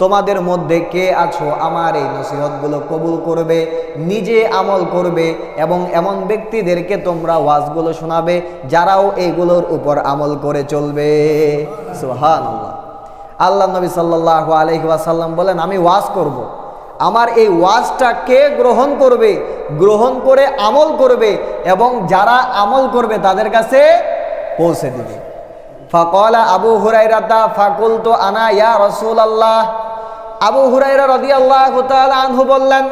তোমাদের মধ্যে কে আছো, আমার এই নসিহতগুলো কবুল করবে, নিজে আমল করবে এবং এমন ব্যক্তিদেরকে তোমরা ওয়াজগুলো শোনাবে যারাও এইগুলোর উপর আমল করে চলবে। সুহান আল্লাহ নবী সাল্লাহ আলহি ওয়াসাল্লাম বলেন, আমি ওয়াজ করব। আমার এই ওয়াজটা কে গ্রহণ করবে? গ্রহণ করে আমল করবে এবং যারা আমল করবে তাদের কাছে পৌঁছে দিবে। ফাকলা আবু হুরাইরাতা ফাকুল তো আনা ইয়া রসুল আল্লাহ আবু হুরাইরা রদি আল্লাহ আনহু বললেন,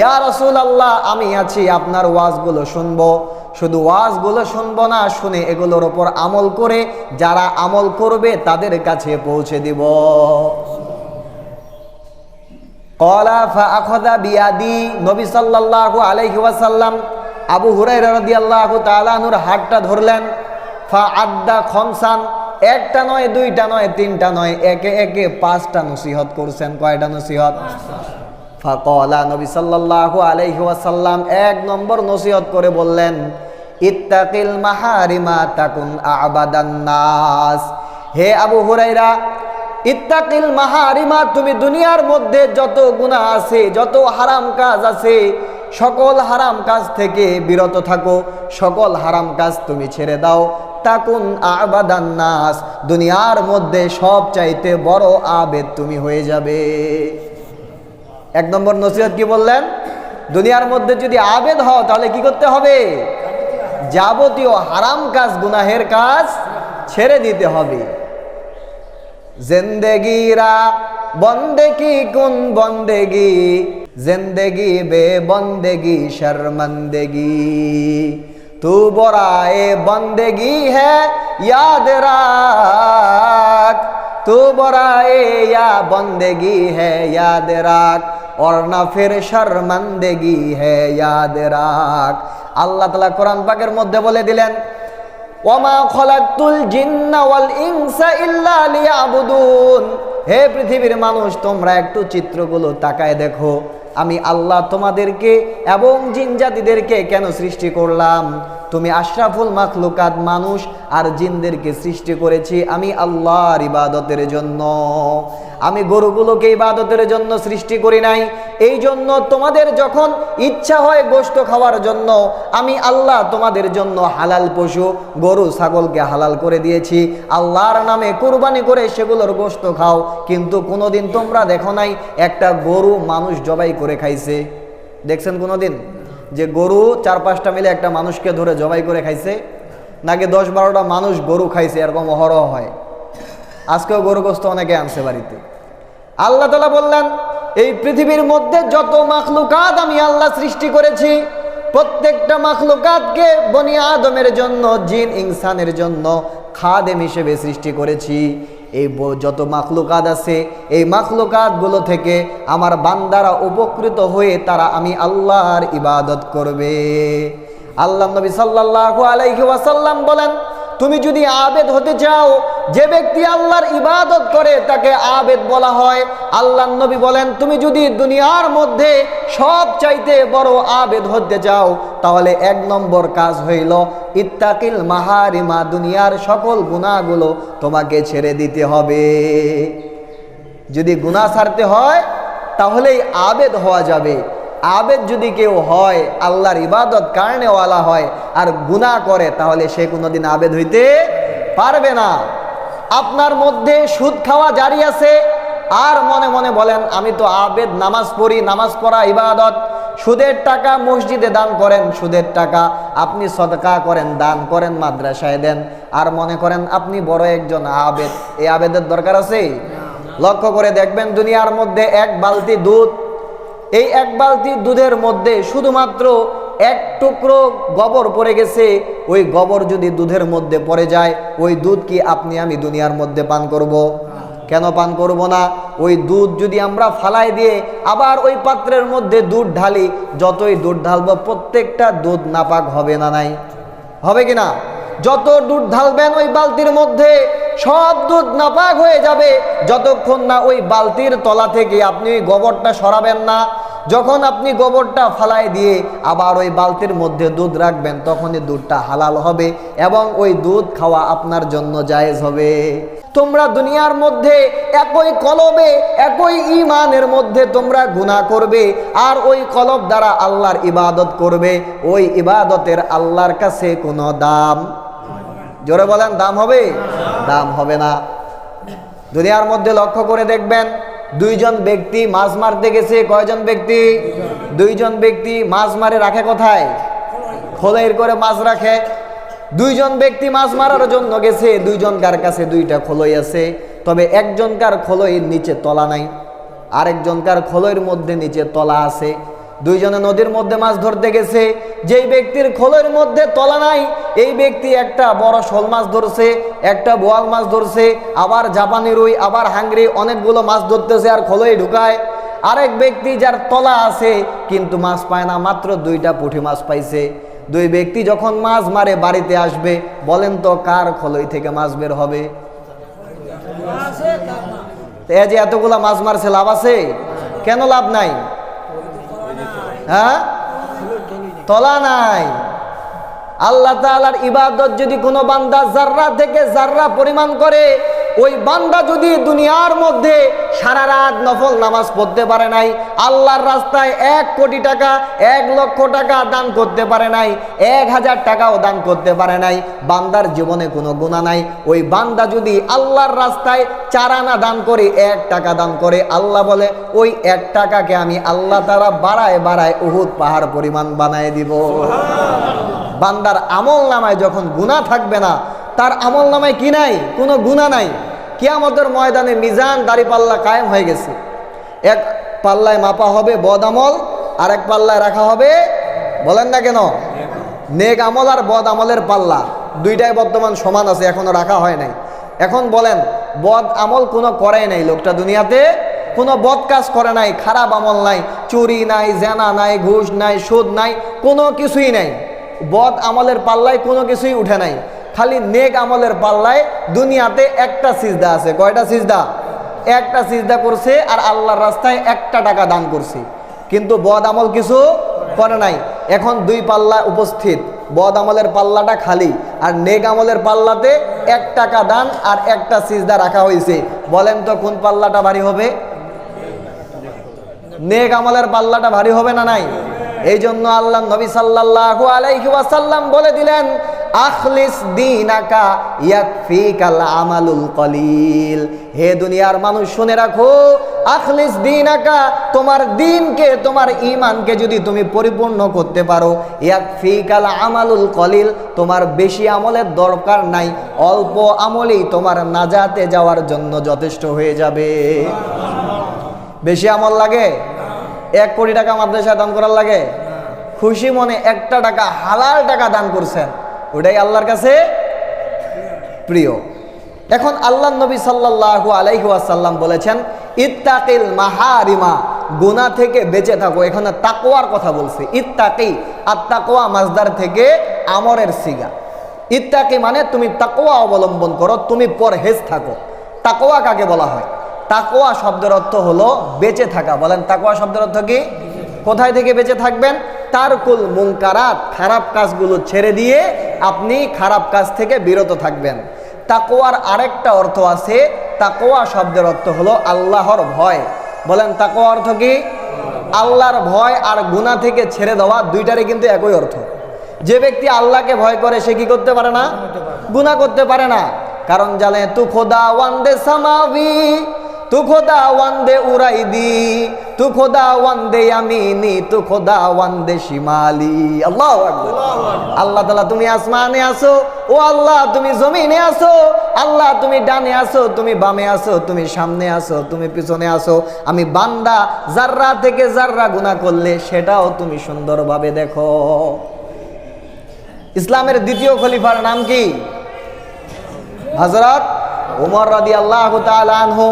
ইয়া রসুল আল্লাহ আমি আছি, আপনার ওয়াজগুলো শুনব। শুধু ওয়াজগুলো শুনব না, শুনে এগুলোর ওপর আমল করে যারা আমল করবে তাদের কাছে পৌঁছে দিব। ফা আবু হুরাইরা রাদিয়াল্লাহু তাআলা আনহুর হাতটা ধরলেন। ফা আদ্দা খমসান একটা নয়, দুইটা নয়, তিনটা নয়, একে একে পাঁচটা নসিহত করছেন। কয়টা নসিহত? ফাকলা নবী সাল্লাল্লাহু আলাইহি ওয়াসাল্লাম এক নম্বর নসিহত করে বললেন, ইত্তাকিল মাহারিমা তাকুন আবাদান নাস। হে আবু হুরাইরা ইত্তাকিল মাহারিমা, তুমি দুনিয়ার মধ্যে যত গুনাহ আছে, যত হারাম কাজ আছে, সকল হারাম কাজ থেকে বিরত থাকো, সকল হারাম কাজ তুমি ছেড়ে দাও। তাকুন আবাদান নাস, দুনিয়ার মধ্যে সব চাইতে বড় আবেদ তুমি হয়ে যাবে। এক নম্বর নসিহত কি বললেন? দুনিয়ার মধ্যে যদি আবেদ হও, তাহলে কি করতে হবে? যাবতীয় হারাম কাজ, গুনাহের কাজ ছেড়ে দিতে হবে। জিন্দেগিরা বন্দেগি কোন বন্দেগি? জিন্দেগি বে বন্দেগি, শর্মন্দেগি। तू बोराए बंदेगी है याद राख तू बोराए या बंदेगी है याद राख और ना फिर शर्मंदेगी है याद রাখ আল্লাহ তালা কোরআন পাকের মধ্যে বলে দিলেন ওমা খলাকুল জিন্না ওয়াল ইনসা ইল্লা লিয়াবুদুন হে পৃথিবীর মানুষ তোমরা একটু চিত্রগুলো তাকায় দেখো আমি আল্লাহ তোমাদেরকে এবং জিনজাতিদেরকে কেন সৃষ্টি করলাম? তুমি আশরাফুল মাখলুকাত মানুষ আর জিনদেরকে সৃষ্টি করেছি আমি আল্লাহর ইবাদতের জন্য। আমি গরুগুলোকে ইবাদতের জন্য সৃষ্টি করি নাই। এই জন্য তোমাদের যখন ইচ্ছা হয় গোশত খাওয়ার জন্য, আমি আল্লাহ তোমাদের জন্য হালাল পশু, গরু, ছাগলকে হালাল করে দিয়েছি। আল্লাহর নামে কুরবানি করে সেগুলোর গোশত খাও। কিন্তু কোনোদিন তোমরা দেখো নাই, একটা গরু মানুষ জবাই করে খাইছে। দেখছেন কোনোদিন? যে গরু চার পাঁচটা মিলে একটা মানুষকে ধরে জবাই করে খাইছে? নাকি দশ বারোটা মানুষ গরু খাইছে, এরকম অহরহ হয়? আজকেও গরু গোস্ত অনেকে আনছে বাড়িতে। আল্লাহ তালা বললেন, এই পৃথিবীর মধ্যে যত মাখলুকাত আমি আল্লাহ সৃষ্টি করেছি, প্রত্যেকটা মাখলুকাতকে বনি আদমের জন্য, জিন ইনসানের জন্য খাদেম হিসেবে সৃষ্টি করেছি। এই যত মাখলুকাত আছে, এই মাখলুকাতগুলো থেকে আমার বান্দারা উপকৃত হয়ে তারা আমি আল্লাহর ইবাদত করবে। আল্লাহ নবী সাল্লাল্লাহু আলাইহি ওয়াসাল্লাম বলেন তুমি যদি আবেদ হতে চাও, যে ব্যক্তি আল্লাহর ইবাদত করে, তাকে আবেদ বলা হয়। আল্লাহ নবী বলেন, তুমি যদি দুনিয়ার মধ্যে সব চাইতে বড় আবেদ হতে চাও, তাহলে এক নম্বর কাজ হইল, ইত্তাকিল মাহারিমা, দুনিয়ার সকল গুণাগুলো তোমাকে ছেড়ে দিতে হবে। যদি গুনাহ ছাড়তে হয়, তাহলেই আবেদ হওয়া যাবে। আবেদ যদি কেউ হয়, আল্লাহর ইবাদত কারণেওয়ালা হয় আর গুনাহ করে, তাহলে সে কোনোদিন আবেদ হইতে পারবে না। আপনার মধ্যে সুদ খাওয়া জারি আছে, আর মনে মনে বলেন, আমি তো আবেদ, নামাজ পড়ি, নামাজ পড়া ইবাদত। সুদের টাকা মসজিদে দান করেন, সুদের টাকা আপনি সদকা করেন, দান করেন, মাদ্রাসায় দেন। আর মনে করেন, আপনি বড় একজন আবেদ। এই আবেদের দরকার আছে? লক্ষ্য করে দেখবেন, দুনিয়ার মধ্যে এক বালতি দুধ এই এক বালতি দুধের মধ্যে শুধুমাত্র এক টুকরো গোবর পড়ে গেছে, ওই গোবর যদি দুধের মধ্যে পড়ে যায়, ওই দুধ কি আপনি আমি দুনিয়ার মধ্যে পান করব। কেন পান করব না? ওই দুধ যদি আমরা ফালাই দিয়ে আবার ওই পাত্রের মধ্যে দুধ ঢালি, যতই দুধ ঢালবো, প্রত্যেকটা দুধ নাপাক হবে না নাই? হবে কি না? যত দুধ ঢালবেন ওই বালতির মধ্যে সব দুধ নাপাক হয়ে যাবে, যতক্ষণ না ওই বালতির তলা থেকে আপনি গোবরটা সরাবেন না। যখন আপনি গোবরটা ফালাই দিয়ে আবার ওই বালতির মধ্যে দুধ রাখবেন, তখনই দুধটা হালাল হবে এবং ওই দুধ খাওয়া আপনার জন্য জায়েজ হবে। তোমরা দুনিয়ার মধ্যে একই কলবে, একই ইমানের মধ্যে তোমরা গুনাহ করবে, আর ওই কলব দ্বারা আল্লাহর ইবাদত করবে, ওই ইবাদতের আল্লাহর কাছে কোনো দাম। জোরে বলেন, দাম হবে? দাম হবে না। দুনিয়ার মধ্যে লক্ষ্য করে দেখবেন, দুইজন ব্যক্তি মাছ মারতে গেছে, কয়জন ব্যক্তি? দুইজন ব্যক্তি মাছ মারে রাখে কোথায়? খোলের করে মাছ রাখে। দুইজন ব্যক্তি মাছ মারার জন্য গেছে দুইজনকার কাছে দুইটা খোলই আছে? তবে একজনকার খোলইয়ের নিচে তলা নাই আরেকজনকার খোলইয়ের মধ্যে নিচে তলা আছে। দুইজনে নদীর মধ্যে মাছ ধরতে গেছে। যেই ব্যক্তির খোলের মধ্যে তলা নাই, এই ব্যক্তি একটা বড় শোল মাছ ধরছে, একটা বোয়াল মাছ ধরছে, আবার জাপানি রুই, আবার হাঙ্গরি অনেকগুলো মাছ ধরতেছে আর খোলই ঢুকায়। আরেক ব্যক্তি যার তলা আছে, কিন্তু মাছ পায় না, মাত্র দুইটা পুঁটি মাছ পাইছে। দুই ব্যক্তি যখন মাছ মারে, বাড়িতে আসবে, বলেন তো কার খোলই থেকে মাছ বের হবে? এই যে এতগুলা মাছ মারছে, লাভ আছে? কেন লাভ নাই? হ্যাঁ? তলা নাই। আল্লাহ তালার ইবাদত যদি কোনো বান্দা জাররা থেকে জাররা পরিমাণ করে, ওই বান্দা যদি দুনিয়ার মধ্যে সারা রাত নফল নামাজ পড়তে পারে নাই, আল্লাহর রাস্তায় এক কোটি টাকা, এক লক্ষ টাকা দান করতে পারে নাই, এক হাজার টাকাও দান করতে পারে নাই, বান্দার জীবনে কোনো গুণা নাই। ওই বান্দা যদি আল্লাহর রাস্তায় চার আনা দান করে, এক টাকা দান করে, আল্লাহ বলে, ওই এক টাকাকে আমি আল্লাহ তারা বাড়ায় বাড়ায় উহুদ পাহাড় পরিমাণ বানায় দিব। বান্দার আমল নামায় যখন গুণা থাকবে না, তার আমল নামায় কি নাই? কোনো গুণা নাই। কিয়ামতের ময়দানে মিজান দাড়ি পাল্লা কায়েম হয়ে গেছে। এক পাল্লায় মাপা হবে বদ আমল আর এক পাল্লায় রাখা হবে, বলেন না কেন? নেক আমল আর বদ আমলের পাল্লা। দুইটাই বর্তমান সমান আছে এখনও রাখা হয় নাই। এখন বলেন, বদ আমল কোনো করে নাই, লোকটা দুনিয়াতে কোনো বদ কাজ করে নাই, খারাপ আমল নাই, চুরি নাই, জেনা নাই, ঘুষ নাই, সুদ নাই, কোনো কিছুই নাই। বদ আমলের পাল্লায় কোনো কিছুই উঠে নাই। খালি নেক আমলের পাল্লায় দুনিয়াতে একটা সিজদা আছে। কয়টা সিজদা? একটা সিজদা করছে আর আল্লাহর রাস্তায় একটা টাকা দান করছে। কিন্তু বদ আমল কিছু করে নাই। এখন দুই পাল্লা উপস্থিত। বদ আমলের পাল্লাটা খালি আর নেক আমলের পাল্লাতে এক টাকা দান আর একটা সিজদা রাখা হয়েছে। বলেন তো কোন পাল্লাটা ভারী হবে? নেক আমলের পাল্লাটা ভারী হবে না নাই? এই জন্য আল্লাহ নবী সাল্লাল্লাহু আলাইহি ওয়াসাল্লাম বলে দিলেন, আখলিস দিনাকা ইয়াকফিকাল আমালুল কলিল। হে দুনিয়ার মানুষ, শুনে রাখো, আখলিস দিনাকা, তোমার দিনকে, তোমার ঈমানকে যদি তুমি পরিপূর্ণ করতে পারো, ইয়াকফিকাল আমালুল কলিল, তোমার বেশি আমলের দরকার নাই, অল্প আমলেই তোমার নাজাতে যাওয়ার জন্য যথেষ্ট হয়ে যাবে। বেশি আমল লাগে? এক কোটি টাকা মাদ্রাসায় দান করার লাগে? খুশি মনে একটা টাকা, হালাল টাকা দান করছেন। ওটাই আল্লাহর কাছে প্রিয়। এখন আল্লাহ নবী সাল্লাল্লাহু আলাইহি ওয়াসাল্লাম বলেছেন, ইত্তাকিল মাহারিমা, গুনাহ থেকে বেঁচে থাকো। এখানে তাকোয়ার কথা বলছে। ইত্তাকি, আর তাকওয়া মাজদার থেকে আমরের সিগা। ইত্তাকি মানে তুমি তাকওয়া অবলম্বন করো, তুমি পরহেজ থাকো। তাকোয়া কাকে বলা হয়? তাকওয়া শব্দের অর্থ হলো বেঁচে থাকা। বলেন তাকোয়া শব্দের অর্থ কি? কোথায় থেকে বেঁচে থাকবেন? তারকুল মুনকারাত খারাপ কাজগুলো ছেড়ে দিয়ে আপনি খারাপ কাজ থেকে বিরত থাকবেন। তাকোয়ার আরেকটা অর্থ আছে তাকোয়া শব্দের অর্থ হলো আল্লাহর ভয়। বলেন তাকোয়া অর্থ কি? আল্লাহর ভয় আর গুণা থেকে ছেড়ে দেওয়া দুইটারই কিন্তু একই অর্থ। যে ব্যক্তি আল্লাহকে ভয় করে সে কি করতে পারে না? গুণা করতে পারে না। কারণ জানে তু খোদা ওয়ান্দে সামাবি তু খোদা ওয়ান্দে উড়াই দি তু খোদা ওয়ান্দে আমিনি তু খোদা ওয়ান্দে শিমালি। আল্লাহ আল্লাহ তালা তুমি আসমানে আসো ও আল্লাহ তুমি জমিনে আসো আল্লাহ তুমি ডানে আসো তুমি বামে আসো তুমি সামনে আসো তুমি পিছনে আসো। আমি বান্দা জাররা থেকে জাররা গুণা করলে সেটাও তুমি সুন্দরভাবে দেখো। ইসলামের দ্বিতীয় খলিফার নাম কি? হজরত উমর রাদি আল্লাহ আনহু।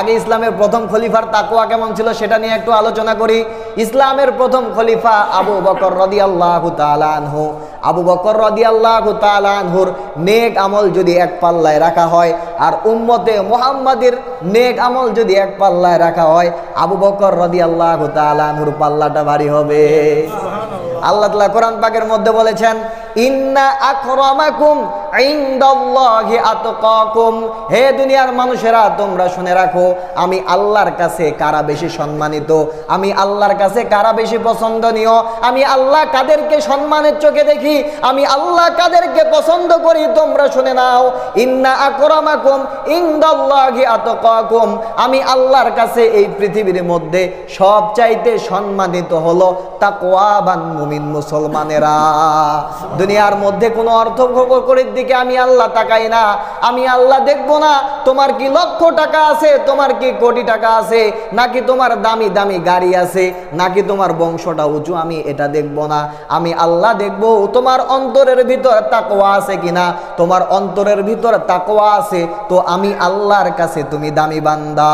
আগে ইসলামের প্রথম খলিফার তাকুয়া কেমন ছিল সেটা নিয়ে একটু আলোচনা করি। ইসলামের প্রথম খলিফা আবু বকর রদি আল্লাহ তালানহু আবু বকর রদি আল্লাহ তালানহুর নেক আমল যদি এক পাল্লায় রাখা হয় আর উম্মতে মোহাম্মদের নেক আমল যদি এক পাল্লায় রাখা হয় আবু বকর রদি আল্লাহ তালানহুর পাল্লাটা ভারী হবে। আল্লাহ তালা কোরআন পাকের মধ্যে বলেছেন ইন্না আকরামাকুম হে দুনিয়ার মানুষেরা, তোমরা শুনে রাখো, আমি আল্লাহর কাছে কারা বেশি সম্মানিত? আমি আল্লাহর কাছে কারা বেশি পছন্দনীয়? আমি আল্লাহ কাদেরকে সম্মানের চোখে দেখি? আমি আল্লাহ কাদেরকে পছন্দ করি, তোমরা শুনে নাও। ইন্না আকরামাকুম ইনদাল্লাহি আতকাকুম। আমি আল্লাহর কাছে এই পৃথিবীর মধ্যে সবচাইতে সম্মানিত হলো তাকওয়াবান মুমিন মুসলমানেরা। দুনিয়ার মধ্যে কোনো অর্থ করে দিকে আমি আল্লাহ তাকাই না, আমি আল্লাহ দেখব না, তোমার কি লক্ষ টাকা আছে, তোমার কি কোটি টাকা আছে, নাকি তোমার দামি দামি গাড়ি আছে, নাকি তোমার বংশটা উঁচু, আমি এটা দেখব না। আমি আল্লাহ দেখব তোমার অন্তরের ভিতর তাকোয়া আছে কিনা, তোমার অন্তরের ভিতর তাকোয়া আছে, তো আমি আল্লাহর কাছে তুমি দামি বান্দা।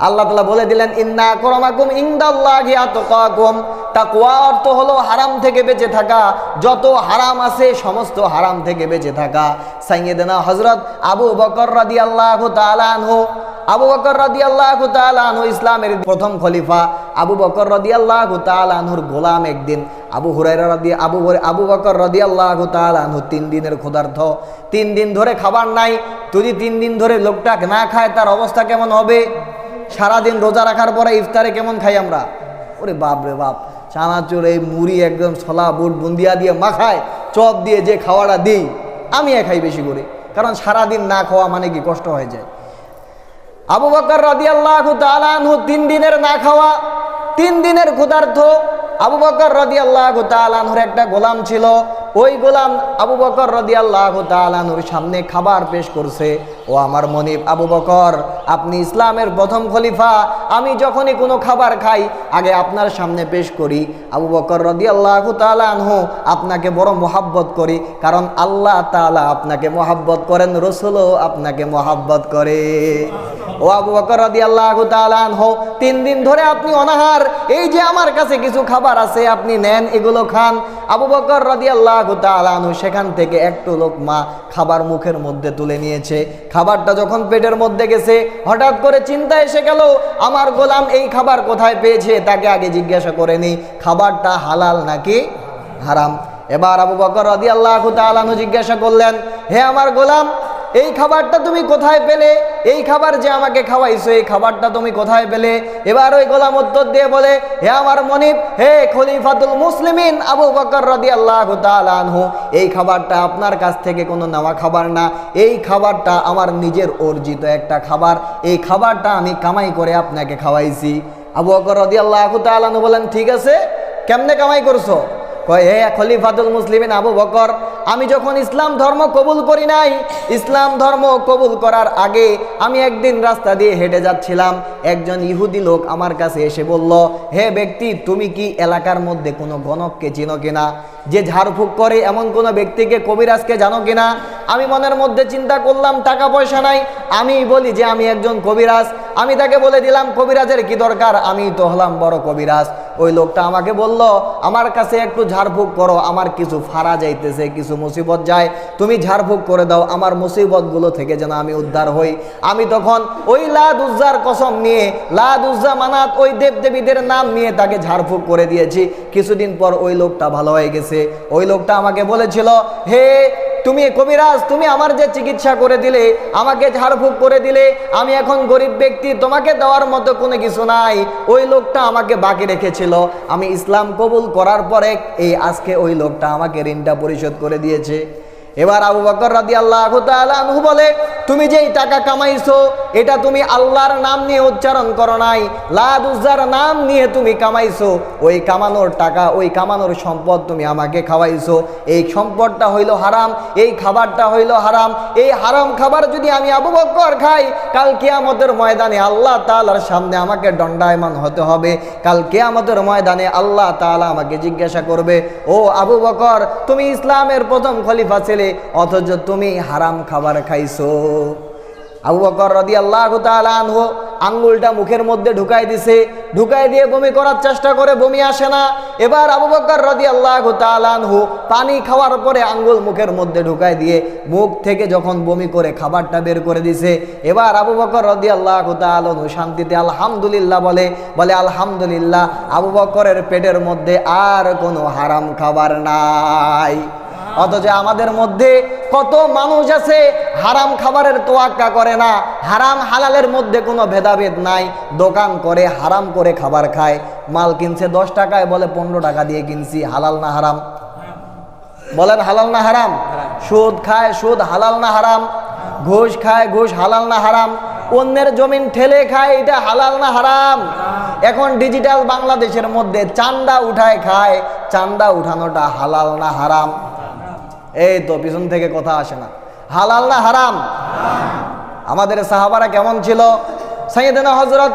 আল্লাহ তালা বলে দিলেন, ইন্না করমাকুম ইন্দাল্লাহি আতকাকুম। তাকওয়া অর্থ হলো হারাম থেকে বেঁচে থাকা। যত হারাম আছে, সমস্ত হারাম থেকে বেঁচে থাকা। সাইয়েদনা হজরত আবু বকর রাদিয়াল্লাহু তাআলা আনহু, আবু বকর রাদিয়াল্লাহু তাআলা আনহু ইসলামের প্রথম খলিফা। আবু বকর রাদিয়াল্লাহু তাআলা আনহুর গোলাম একদিন। আবু হুরায়রা রাদি, আবু আবু বকর রাদিয়াল্লাহু তাআলা আনহু তিন দিনের ক্ষুধার্থ তিন দিন ধরে খাবার নাই। যদি তিন দিন ধরে লোকটা না খায়, তার অবস্থা কেমন হবে? সারাদিন রোজা রাখার পরে ইফতারে কেমন খাই আমরা? ওরে বাপ রে বাপ, চানাচুর এই মুড়ি একদম ছোলা বুট বুন্দিয়া দিয়ে মাখায়, চপ দিয়ে যে খাওয়াটা দিই, আমি খাই বেশি করে। কারণ সারাদিন না খাওয়া মানে কি কষ্ট হয়ে যায়। আবু বকর রাদিয়াল্লাহু তাআলা আনহু তিন দিনের না খাওয়া, তিন দিনের ক্ষুধার্থ আবু বকর রাদিয়াল্লাহু তাআলা আনহুর একটা গোলাম ছিল ওই গোলাম আবু বকর রাদিয়াল্লাহু তাআলা আনহুর সামনে খাবার পেশ করছে। ও আমার মনিব আবু বকর, আপনি ইসলামের প্রথম খলিফা। আমি যখনই কোনো খাবার খাই, আগে আপনার সামনে পেশ করি। আবু বকর রাদিয়াল্লাহু তাআলা আনহু আপনাকে বড় মোহাব্বত করি, কারণ আল্লাহ তাআলা আপনাকে মোহাব্বত করেন, রসুলও আপনাকে মোহাব্বত করে। ও আবু বকর রাদিয়াল্লাহু তাআলা আনহু, তিন দিন ধরে আপনি অনাহার, এই যে আমার কাছে কিছু খাবার আছে, আপনি নেন, এগুলো খান। আবু বকর রাদিয়াল্লাহু তাআলা আনহু সেখান থেকে একটু লোকমা খাবার মুখের মধ্যে তুলে নিয়েছে। খাবারটা যখন পেটের মধ্যে গেছে, হঠাৎ করে চিন্তা এসে গেল, আমার গোলাম এই খাবার কোথায় পেয়েছে? তাকে আগে জিজ্ঞাসা করে নি খাবারটা হালাল নাকি হারাম? এবার আবু বকর তাআলা আনহু জিজ্ঞাসা করলেন, হে আমার গোলাম এই খাবারটা তুমি কোথায় পেলে? এই খাবার যে আমাকে খাওয়াইছো, এই খাবারটা তুমি কোথায় পেলে? এবার ওই গোলাম উত্তর দিয়ে বলে, হে আমার মনিব, হে খলিফাতুল মুসলিমিন আবু বকর রাদিয়াল্লাহু তাআলা আনহু, এই খাবারটা আপনার কাছ থেকে কোনো নেওয়া খাবার না। এই খাবারটা আমার নিজের অর্জিত একটা খাবার। এই খাবারটা আমি কামাই করে আপনাকে খাওয়াইছি। আবু বকর রাদিয়াল্লাহু তাআলা আনহু বলেন, ঠিক আছে, কেমনে কামাই করছ? কয়, হে খলিফাতুল মুসলিমিন আবু বকর আমি যখন ইসলাম ধর্ম কবুল করি নাই, ইসলাম ধর্ম কবুল করার আগে আমি একদিন রাস্তা দিয়ে হেঁটে যাচ্ছিলাম। একজন ইহুদি লোক আমার কাছে এসে বলল, হে ব্যক্তি, তুমি কি এলাকার মধ্যে কোনো গণককে চিনো কিনা? যে ঝাড়ফুঁক করে এমন কোনো ব্যক্তিকে কবিরাজকে জানো কিনা? আমি মনের মধ্যে চিন্তা করলাম, টাকা পয়সা নাই। আমি বলি যে আমি একজন কবিরাজ। আমি তাকে বলে দিলাম, কবিরাজের কি দরকার? আমি তো হলাম বড় কবিরাজ। ওই লোকটা আমাকে বলল, আমার কাছে একটু ঝাড়ফুঁক করো, আমার কিছু ফাড়া যাইতেছে, কিছু মুসিবত যায়। তুমি ঝাড়ফুঁক করে দাও, আমার মুসিবতগুলো থেকে যেন আমি উদ্ধার হই। আমি তখন ওই লাদ উজ্জার কসম নিয়ে লাদ উজ্জা মানাত ওই দেবদেবীদের নাম নিয়ে তাকে ঝাড়ফুঁক করে দিয়েছি। কিছুদিন পর ওই লোকটা ভালো হয়ে গেছে ওই লোকটা আমাকে বলেছিল, হে, তুমি কবিরাজ, তুমি আমার যে চিকিৎসা করে দিলে, আমাকে ঝাড়ফুঁক করে দিলে, আমি এখন গরিব ব্যক্তি, তোমাকে দেওয়ার মতো কোনো কিছু নাই। ওই লোকটা আমাকে বাকি রেখেছিল। আমি ইসলাম কবুল করার পরে এই আজকে ওই লোকটা আমাকে ঋণটা পরিশোধ করে দিয়েছে। এবার আবু বকর রাদি আল্লাহ আনহু বলে, তুমি যেই টাকা কামাইছো, এটা তুমি আল্লাহর নাম নিয়ে উচ্চারণ করো নাই। লাদুজার নাম নিয়ে তুমি কামাইছো। ওই কামানোর টাকা, ওই কামানোর সম্পদ তুমি আমাকে খাওয়াইছো। এই সম্পদটা হইল হারাম, এই খাবারটা হইল হারাম। এই হারাম খাবার যদি আমি আবু বকর খাই, কাল কেয়ামতের ময়দানে আল্লাহ তালার সামনে আমাকে দণ্ডায়মান হতে হবে। কাল কেয়ামতের ময়দানে আল্লাহ তাআলা আমাকে জিজ্ঞাসা করবে, ও আবু বকর, তুমি ইসলামের প্রথম খলিফা ছেলে অথচ তুমি হারাম খাবার খাইছো। আবু বকর রদি আল্লাহ আনহু আঙ্গুলটা মুখের মধ্যে ঢুকাই দিছে। ঢুকাই দিয়ে বমি করার চেষ্টা করে, বমি আসে না। এবার আবু বকর রদি আল্লাহ তালানহু পানি খাওয়ার পরে আঙ্গুল মুখের মধ্যে ঢুকাই দিয়ে মুখ থেকে যখন বমি করে খাবারটা বের করে দিছে, এবার আবু বকর রদি আল্লাহ তালানহু শান্তিতে আলহামদুলিল্লাহ বলে বলে, আলহামদুলিল্লাহ, আবু বকরের পেটের মধ্যে আর কোনো হারাম খাবার নাই। অথচ আমাদের মধ্যে কত মানুষ আছে, হারাম খাবারের তোয়াক্কা করে না, হারাম হালালের মধ্যে কোনো ভেদাভেদ নাই, দোকান করে, হারাম করে খাবার খায়। মাল কিনছে দশ টাকায়, বলে পনেরো টাকা দিয়ে কিনছি, হালাল না হারাম? বলেন হালাল না হারাম? সুদ খায়, সুদ হালাল না হারাম? ঘুষ খায়, ঘুষ হালাল না হারাম? অন্যের জমিন ঠেলে খায়, এটা হালাল না হারাম? এখন ডিজিটাল বাংলাদেশের মধ্যে চান্দা উঠায় খায়, চান্দা উঠানোটা হালাল না হারাম? এই তো পিছন থেকে কথা আসে না। হালাল না হারাম? আমাদের সাহাবারা কেমন ছিল? সৈয়দনা হজরত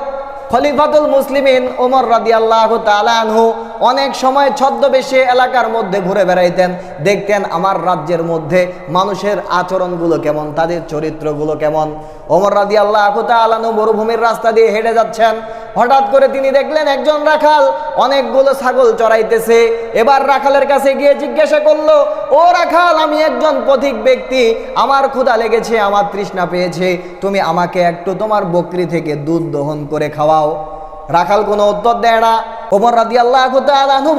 খলিফাতুল মুসলিমিন ওমর রাদি আল্লাহ তালানহু অনেক সময় ছদ্মবেশে এলাকার মধ্যে ঘুরে বেড়াইতেন। দেখতেন আমার রাজ্যের মধ্যে মানুষের আচরণগুলো কেমন, তাদের চরিত্রগুলো কেমন। ওমর রাদি আল্লাহ তালানহু মরুভূমির রাস্তা দিয়ে হেঁটে যাচ্ছেন। হঠাৎ করে তিনি দেখলেন একজন রাখাল অনেকগুলো ছাগল চড়াইতেছে। এবার রাখালের কাছে গিয়ে জিজ্ঞাসা করল, ও রাখাল, আমি একজন পথিক ব্যক্তি, আমার ক্ষুধা লেগেছে, আমার তৃষ্ণা পেয়েছে, তুমি আমাকে একটু তোমার বকরি থেকে দুধ দহন করে খাওয়াও। রাখাল কোনো উত্তর দেয় না। ওমর রাদি আল্লাহ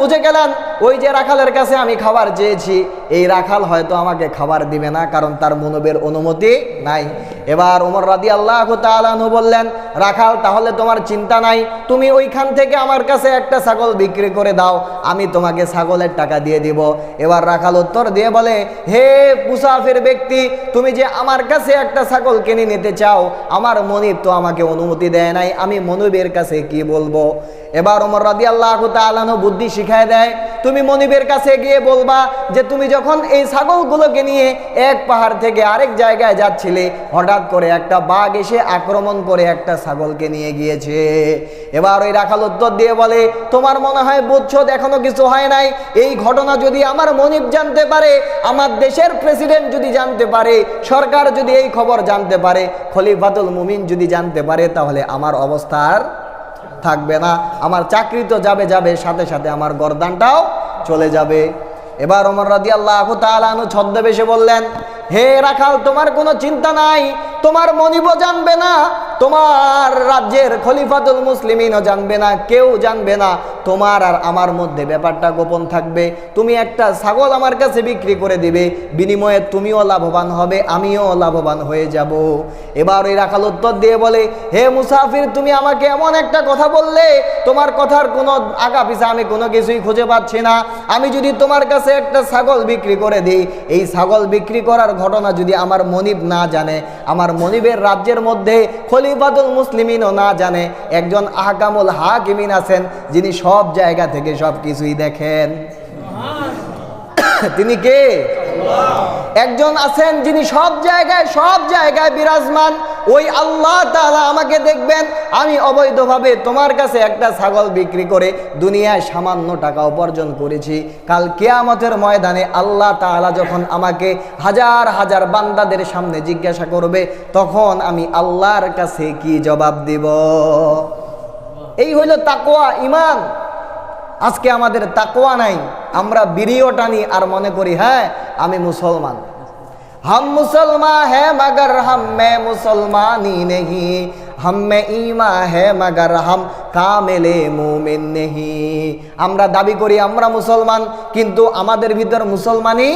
বুঝে গেলেন, ওই যে রাখালের কাছে আমি খাবার চেয়েছি এই রাখাল হয়তো আমাকে খাবার দিবে না, কারণ তার মনোবের অনুমতি নাই। এবার ওমর রাদি আল্লাহ তালু বললেন, রাখাল, তাহলে তোমার চিন্তা নাই। তুমি ওইখান থেকে আমার কাছে একটা ছাগল বিক্রি করে দাও। আমি তোমাকে ছাগলের টাকা দিয়ে দিব। এবার রাখাল উত্তর দিয়ে বলে, হে মুসাফির ব্যক্তি, তুমি যে আমার কাছে একটা ছাগল কিনে নিতে চাও, আমার মনিব তো আমাকে অনুমতি দেয় নাই। আমি মনিবের কাছে কি বলব? এবার ওমর রাদি আল্লাহ তালানো বুদ্ধি শিখায় দেয়, তুমি মনিবের কাছে গিয়ে বলবা যে তুমি যখন এই ছাগলগুলোকে নিয়ে এক পাহাড় থেকে আরেক জায়গায় যাচ্ছিলে, হঠাৎ করে একটা বাঘ এসে আক্রমণ করে একটা ছাগলকে নিয়ে গিয়েছে। এবার ওই রাখাল উত্তর দিয়ে বলে, তোমার মনে হয় বুঝছ এখনও কিছু হয় নাই? এই ঘটনা যদি আমার মনিব জানতে পারে, আমার দেশের প্রেসিডেন্ট যদি জানতে পারে, সরকার যদি এই খবর জানতে পারে, খলিফাতুল মুমিন যদি জানতে পারে, তাহলে আমার অবস্থার থাকবে না। আমার চাকরি তো যাবে যাবে, সাথে সাথে আমার গরদানটাও চলে যাবে। এবার ওমর রাজি আল্লাহ তালু ছদ্মবেশে বললেন, হে রাখাল, তোমার কোনো চিন্তা নাই, তোমার মনিব জানবে না তোমার রাজ্যের খলিফাতুল মুসলিমিনও জানবে না, কেউ জানবে না। তোমার আর আমার মধ্যে ব্যাপারটা গোপন থাকবে। তুমি একটা ছাগল আমার কাছে বিক্রি করে দিবে, বিনিময়ে তুমিও লাভবান হবে, আমিও লাভবান হয়ে যাব। এবার ওই রাখাল উত্তর দিয়ে বলে, হে মুসাফির, তুমি আমাকে এমন একটা কথা বললে, তোমার কথার কোনো আগা পিছা আমি কোনো কিছুই খুঁজে পাচ্ছি না। আমি যদি তোমার কাছে একটা ছাগল বিক্রি করে দিই, এই ছাগল বিক্রি করার ঘটনা যদি আমার মনিব না জানে, আমার মনিবের রাজ্যের মধ্যে খলিফাতুল মুসলিমিনও না জানে একজন আহকামুল হাকিমিন আছেন যিনি সব জায়গা থেকে সব কিছুই দেখেন তিনি কে? একজন আছেন যিনি সব জায়গায় সব জায়গায় বিরাজমান। ওই আল্লাহ তাআলা আমাকে দেখবেন, আমি অবৈধভাবে তোমার কাছে একটা ছাগল বিক্রি করে দুনিয়ায় সামান্য টাকা উপার্জন করেছি। কাল কেয়ামতের ময়দানে আল্লাহ তাআলা যখন আমাকে হাজার হাজার বান্দাদের সামনে জিজ্ঞাসা করবে, তখন আমি আল্লাহর কাছে কি জবাব দিব? এই হইল তাকোয়া ইমান আজকে আমাদের তাকোয়া নাই। আমরা বিড়িও টানি আর মনে করি হ্যাঁ আমি মুসলমান। হাম মুসলমান হে, মগর হাম মে মুসলমানই নেহি। হাম মে ইমা হ্যাঁ মগর হাম কামেলে মুমিন নেহি। আমরা দাবি করি, আমরা মুসলমান, কিন্তু আমাদের ভিতর মুসলমানই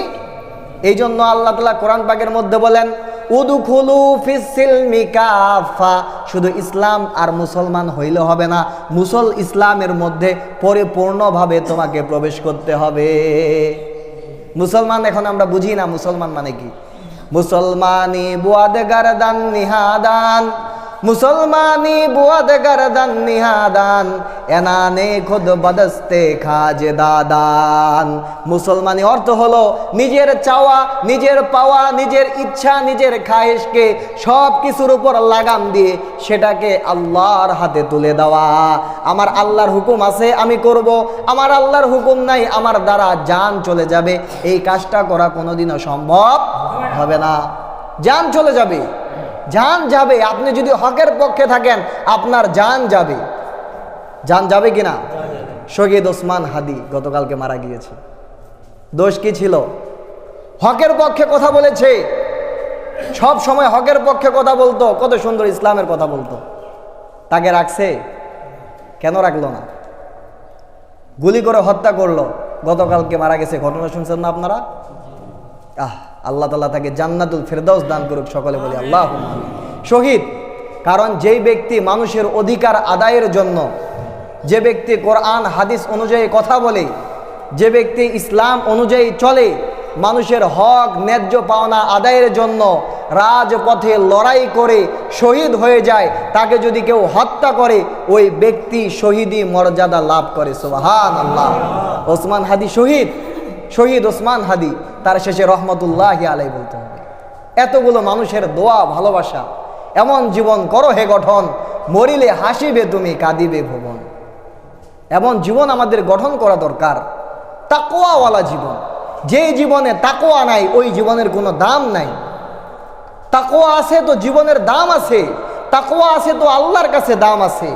এই জন্য আল্লাহ তালা কোরআন পাকের মধ্যে বলেন উদুখুলু ফিসিলমি কাফা। শুধু ইসলাম আর মুসলমান হইলে হবে না, মুসল ইসলামের মধ্যে পরিপূর্ণভাবে তোমাকে প্রবেশ করতে হবে। মুসলমান এখন আমরা বুঝি না, মুসলমান মানে কি? মুসলমানি বুয়াদ গারদান নিহাদান মুসলমানি বুয়াদ গারদান নিহাদান, এনানে খুদ বদস্তে খাজে দাদান। মুসলমানি অর্থ হলো নিজের চাওয়া, নিজের পাওয়া, নিজের ইচ্ছা, নিজের খায়েশকে সব কিছুর উপর লাগাম দিয়ে সেটাকে আল্লাহর হাতে তুলে দেওয়া। আমার আল্লাহর হুকুম আছে, আমি করব। আমার আল্লাহর হুকুম নাই, আমার দ্বারা জান চলে যাবে। এই কাজটা করা কোনোদিনও সম্ভব হবে না। জান চলে যাবে। জান যাবে, আপনি যদি হকের পক্ষে থাকেন, আপনার জান যাবে। যান যাবে কিনা? শহীদ ওসমান হাদি গতকালকে মারা গিয়েছে। দোষ কি ছিল? হকের পক্ষে কথা বলেছে। সব সময় হকের পক্ষে কথা বলতো, কত সুন্দর ইসলামের কথা বলতো। তাকে রাখছে? কেন রাখল না? গুলি করে হত্যা করল। গতকালকে মারা গেছে, ঘটনা শুনছেন না আপনারা? আহ আল্লাহ তালা তাকে জান্নাতুল ফেরদাউস দান করুক সকলে বলি আল্লাহ শহীদ কারণ যেই ব্যক্তি মানুষের অধিকার আদায়ের জন্য যে ব্যক্তি কোরআন হাদিস অনুযায়ী কথা বলে যে ব্যক্তি ইসলাম অনুযায়ী চলে মানুষের হক ন্যায্য পাওনা আদায়ের জন্য রাজপথে লড়াই করে শহীদ হয়ে যায় তাকে যদি কেউ হত্যা করে ওই ব্যক্তি শহীদই মর্যাদা লাভ করে। সুবাহান আল্লাহ ওসমান হাদি শহীদ শহীদ ওসমান হাদি, তার শেষে রহমতুল্লাহ আলাই বলতে হবে। এতগুলো মানুষের দোয়া, ভালোবাসা, এমন জীবন করো হে গঠন, মরিলে হাসিবে তুমি, কাঁদিবে ভুবন। এমন জীবন আমাদের গঠন করা দরকার তাকোয়াওয়ালা জীবন। যে জীবনে তাকোয়া নাই, ওই জীবনের কোনো দাম নাই। তাকোয়া আছে তো জীবনের দাম আছে তাকোয়া আছে তো আল্লাহর কাছে দাম আছে।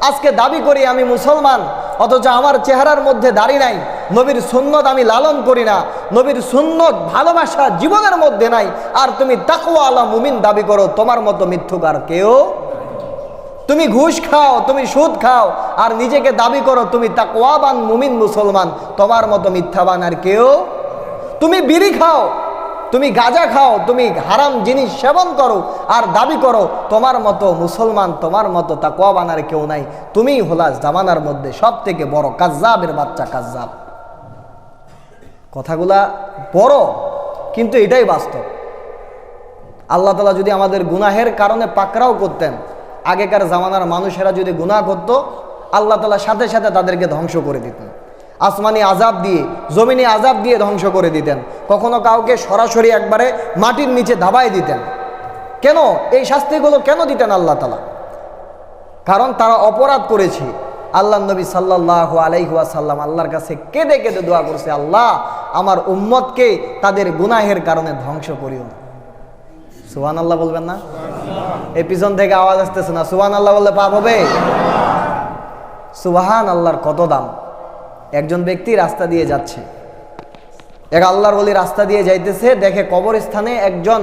আজকে দাবি করি আমি মুসলমান, অথচ আমার চেহারার মধ্যে দাড়ি নাই নবীর সুন্নত আমি লালন করি না। নবীর সুন্নত ভালোবাসা জীবনের মধ্যে নাই। আর তুমি তাকওয়া আলা মুমিন দাবি করো, তোমার মতো মিথ্যুকার কেউ তুমি ঘুষ খাও, তুমি সুদ খাও, আর নিজেকে দাবি করো, তুমি তাকওয়াবান মুমিন মুসলমান, তোমার মতো মিথ্যাবান আর কেউ তুমি বিড়ি খাও, তুমি গাঁজা খাও, তুমি হারাম জিনিস সেবন করো, আর দাবি করো, তোমার মতো মুসলমান, তোমার মতো তাকওয়াবান আর কেউ নাই। তুমিই হলা জামানার মধ্যে সব থেকে বড় কাজ্জাবের বাচ্চা কাজ্জাব। কথাগুলা বড়, কিন্তু এটাই বাস্তব। আল্লাহ তালা যদি আমাদের গুনাহের কারণে পাকড়াও করতেন, আগেকার জামানার মানুষেরা যদি গুনাহ করত, আল্লাহ তালা সাথে সাথে তাদেরকে ধ্বংস করে দিতেন। আসমানি আজাব দিয়ে, জমিনে আজাব দিয়ে ধ্বংস করে দিতেন। কখনো কাউকে সরাসরি একবারে মাটির নিচে ধাবায় দিতেন। কেন? এই শাস্তিগুলো কেন দিতেন আল্লাহ তালা কারণ তারা অপরাধ করেছে। আল্লাহ নবী সাল্লাহ আলাইহুয়া সাল্লাম আল্লাহর কাছে কেঁদে কেঁদে দোয়া করছে আল্লাহ আমার উম্মতকে তাদের গুনাহের কারণে ধ্বংস করিও। না সুহান আল্লাহ বলবেন না? এই পিছন থেকে আওয়াজ আসতেছে না সুহান আল্লাহ বললে পাপ হবে? সুবাহান আল্লাহর কত দাম? একজন ব্যক্তি রাস্তা দিয়ে যাচ্ছে। এক আল্লাহর বলি রাস্তা দিয়ে যাইতেছে দেখে কবরস্থানে একজন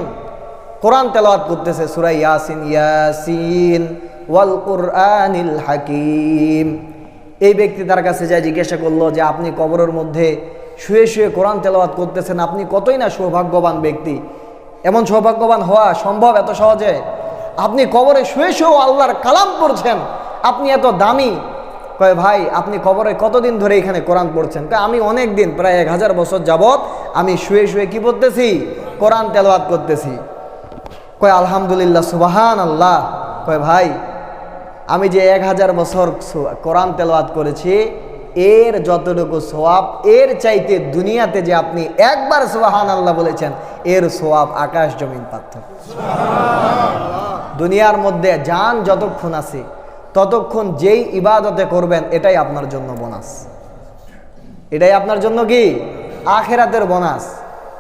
কোরআন তেলাওয়াত করতেছে সুরাই ইয়াসিন ইয়াসিন। ওয়াল কুরআনিল হাকিম। এই ব্যক্তি তার কাছে যায়, জিজ্ঞাসা করল যে, আপনি কবরের মধ্যে শুয়ে শুয়ে কোরআন তেলাওয়াত করতেছেন, আপনি কতই না সৌভাগ্যবান ব্যক্তি? এমন সৌভাগ্যবান হওয়া সম্ভব এত সহজে? আপনি কবরে শুয়ে শুয়েও আল্লাহর কালাম পড়ছেন, আপনি এত দামি? কয়, ভাই, আপনি কবরে কতদিন ধরে এখানে কোরআন পড়ছেন? কয়, আমি অনেক দিন, প্রায় এক হাজার বছর যাবৎ আমি শুয়ে শুয়ে কি পড়তেছি? কোরআন তেলাওয়াত করতেছি। কয়, আলহামদুলিল্লাহ সুবাহান আল্লাহ কয়, ভাই আমি যে এক হাজার বছর কোরআন তেলাওয়াত করেছি, এর যতটুকু সোয়াব এর চাইতে দুনিয়াতে যে আপনি একবার সোহান আল্লাহ বলেছেন, এর সোয়াব আকাশ জমিন পার্থক্য দুনিয়ার মধ্যে যান যতক্ষণ আছে, ততক্ষণ যেই ইবাদতে করবেন, এটাই আপনার জন্য বোনাস। এটাই আপনার জন্য কি? আখেরাতের বোনাস।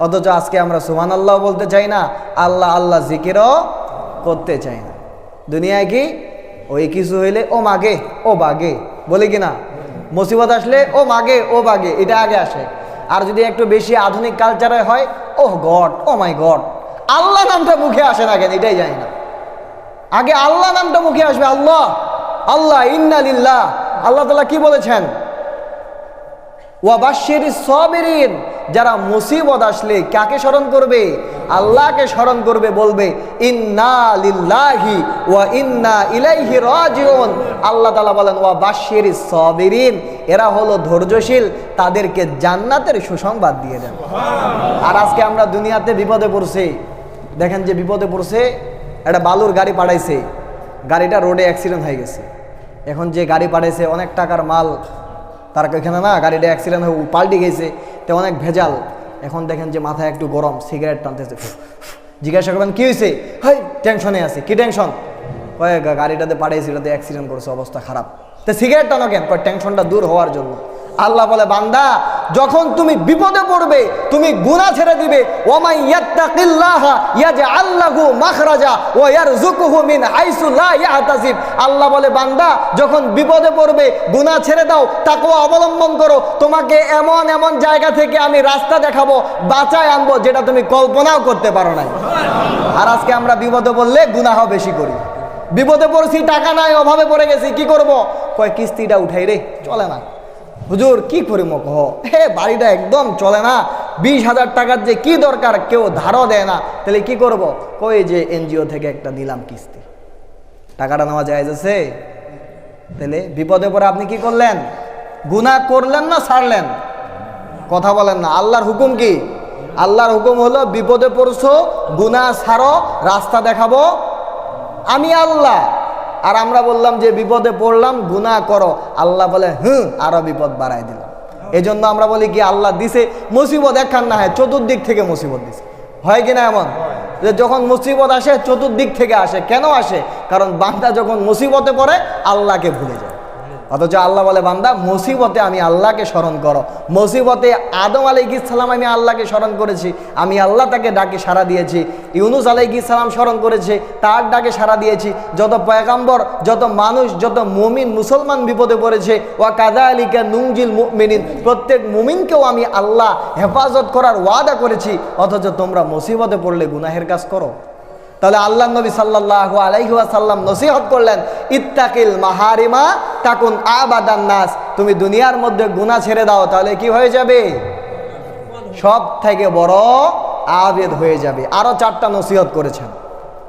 অথচ আজকে আমরা সোহান আল্লাহ বলতে চাই না, আল্লাহ আল্লাহ জিকিরও করতে চাই না। দুনিয়ায় কি? ওই কিছু হইলে ও মাগে, ও বাগে, বলে কি না মুসিবত আসলে ও মাগে, ও বাগে, এটা আগে আসে। আর যদি একটু বেশি আধুনিক কালচারে হয় ও গড, ও মাই গড। আল্লাহ নামটা মুখে আসে না কেন, এটাই জানি না। আগে আল্লাহ নামটা মুখে আসবে, আল্লাহ আল্লাহ, ইন্না লিল্লাহ। আল্লাহ তালা কি বলেছেন? ওয়াবাশির সবেরিন যারা মুসিবত আসলে কাকে স্মরণ করবে? আল্লাহকে স্মরণ করবে বলবে ইন্না লিল্লাহি ওয়া ইন্না ইলাইহি রাজিউন। আল্লাহ তাআলা বলেন ওয়া বাশির সবিরিন এরা হলো ধৈর্যশীল তাদেরকে জান্নাতের সুসংবাদ দিয়ে দেন। আর আজকে আমরা দুনিয়াতে বিপদে পড়ছি। দেখেন যে বিপদে পড়ছে একটা বালুর গাড়ি পাঠাইছে। গাড়িটা রোডে অ্যাক্সিডেন্ট হয়ে গেছে। এখন যে গাড়ি পাঠাইছে অনেক টাকার মাল তার এখানে না গাড়িটা অ্যাক্সিডেন্ট হয়ে পাল্টে গেছে। তো অনেক ভেজাল। এখন দেখেন যে মাথায় একটু গরম সিগারেট টানতেছে। জিজ্ঞাসা করবেন, কী হয়েছে হাই টেনশনে আছে। কি টেনশন কয়ে গাড়িটাতে পাঠিয়েছি, এটাতে অ্যাক্সিডেন্ট করছে, অবস্থা খারাপ। তো সিগারেট টানো কেন? টেনশনটা দূর হওয়ার জন্য। আল্লাহ বলে, বান্দা, যখন তুমি বিপদে পড়বে, তুমি গুনাহ ছেড়ে দিবে। আল্লাহ বলে, বান্দা, যখন বিপদে পড়বে, গুনাহ ছেড়ে দাও, তাকওয়া অবলম্বন করো। তোমাকে এমন এমন জায়গা থেকে আমি রাস্তা দেখাবো, বাঁচায় আনব, যেটা তুমি কল্পনাও করতে পারো নাই। আর আজকে আমরা বিপদে পড়লে গুনাহ বেশি করি। বিপদে পড়ছি, টাকা নাই, অভাবে পড়ে গেছি, কি করব? কয়, কিস্তিটা উঠাই রে, চলে না। হুজুর, কি করি কহ? হে, বাড়িটা একদম চলে না। বিশ হাজার টাকার যে কি দরকার কেউ ধারও দেয় না। তাহলে কি করব? কই যে এনজিও থেকে একটা দিলাম কিস্তি। টাকাটা নেওয়া যায় আছে? তাহলে বিপদে পরে আপনি কি করলেন? গুনাহ করলেন না ছাড়লেন কথা বলেন না। আল্লাহর হুকুম কি? আল্লাহর হুকুম হলো বিপদে পড়ছো, গুনাহ ছাড়ো রাস্তা দেখাবো। আমি আল্লাহ। আর আমরা বললাম যে বিপদে পড়লাম গুণা করো। আল্লাহ বলে, হুম, আরও বিপদ বাড়াই দিল এই জন্য আমরা বলি কি, আল্লাহ দিছে, মুসিবত একখান না হয়, চতুর্দিক থেকে মুসিবত দিছে। হয় কিনা এমন? যে যখন মুসিবত আসে, চতুর্দিক থেকে আসে। কেন আসে? কারণ বান্দা যখন মুসিবতে পড়ে, আল্লাহকে ভুলে যায়। অথচ আল্লাহ বলে, বান্দা, মুসিবতে আমি আল্লাহকে স্মরণ করো। মুসিবতে আদম আলাইহিসসালাম আমি আল্লাহকে স্মরণ করেছি। আমি আল্লাহ তাকে ডাকে সাড়া দিয়েছি। ইউনুস আলাইহিসসালাম স্মরণ করেছে, তার ডাকে সাড়া দিয়েছি। যত পয়গাম্বর, যত মানুষ, যত মুমিন, মুসলমান বিপদে পড়েছে, ওয়া কাদা আলিকা নুংজিল মুমিনিন, প্রত্যেক মুমিনকেও আমি আল্লাহ হেফাজত করার ওয়াদা করেছি। অথচ তোমরা মুসিবতে পড়লে গুনাহের কাজ করো। তাহলে আল্লাহ নবী সাল্লাহ আলাইহাসাল্লাম নসিহত করলেন, ইত্তাকিল মাহারিমা তাকুন আবাদান নাস। তুমি দুনিয়ার মধ্যে গুনাহ ছেড়ে দাও, তাহলে কি হয়ে যাবে? সব থেকে বড় আবেদ হয়ে যাবে। আরও চারটা নসিহত করেছেন।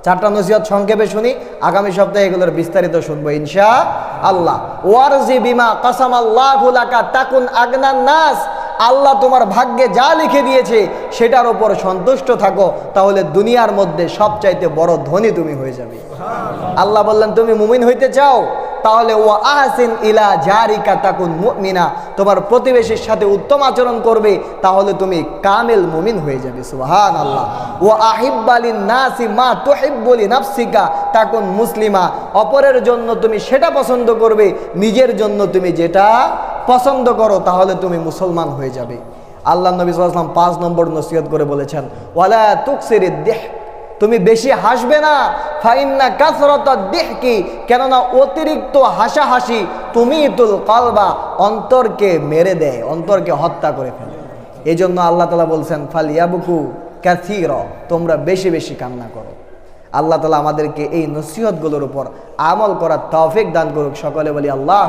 চারটা নসিহত সংক্ষেপে শুনি, আগামী সপ্তাহে এগুলোর বিস্তারিত শুনব ইনশা আল্লাহ ওয়ারজি বিমা কাসাম আল্লাহ তাকুন আগনান নাস। আল্লাহ তোমার ভাগ্যে যা লিখে দিয়েছে সেটার ওপর সন্তুষ্ট থাকো, তাহলে দুনিয়ার মধ্যে সবচাইতে বড় ধনী তুমি হয়ে যাবে। আল্লাহ বললেন, তুমি মুমিন হইতে চাও? তাহলে ও আহসিন ইলা জারিকা তাকুন মুমিনা। তোমার প্রতিবেশীর সাথে উত্তম আচরণ করবে, তাহলে তুমি কামেল মুমিন হয়ে যাবে সুবহান আল্লাহ ও আহিব্বালিন নাসি মা তুহিব্বুলি নাফসিকা তাকুন মুসলিমা। অপরের জন্য তুমি সেটা পছন্দ করবে, নিজের জন্য তুমি যেটা পছন্দ করো, তাহলে তুমি মুসলমান হয়ে যাবে। আল্লাহ নবী সাল্লাম পাঁচ নম্বর নসিহত করে বলেছেন, ওয়ালা তুকসির দেহ তুমি বেশি হাসবে না। ফাইন্না কাসরত দেহকি, কেননা অতিরিক্ত হাসাহাসি তুমি তুল কলবা, অন্তরকে মেরে দেয়, অন্তরকে হত্যা করে ফেলে। এই জন্য আল্লাহ তালা বলছেন, ফালিয়াবুকু ক্যাথির তোমরা বেশি বেশি কান্না করো। আল্লাহ তালা আমাদেরকে এই নসিহতগুলোর উপর আমল করার তৌফিক দান করুক। সকলে বলি আল্লাহ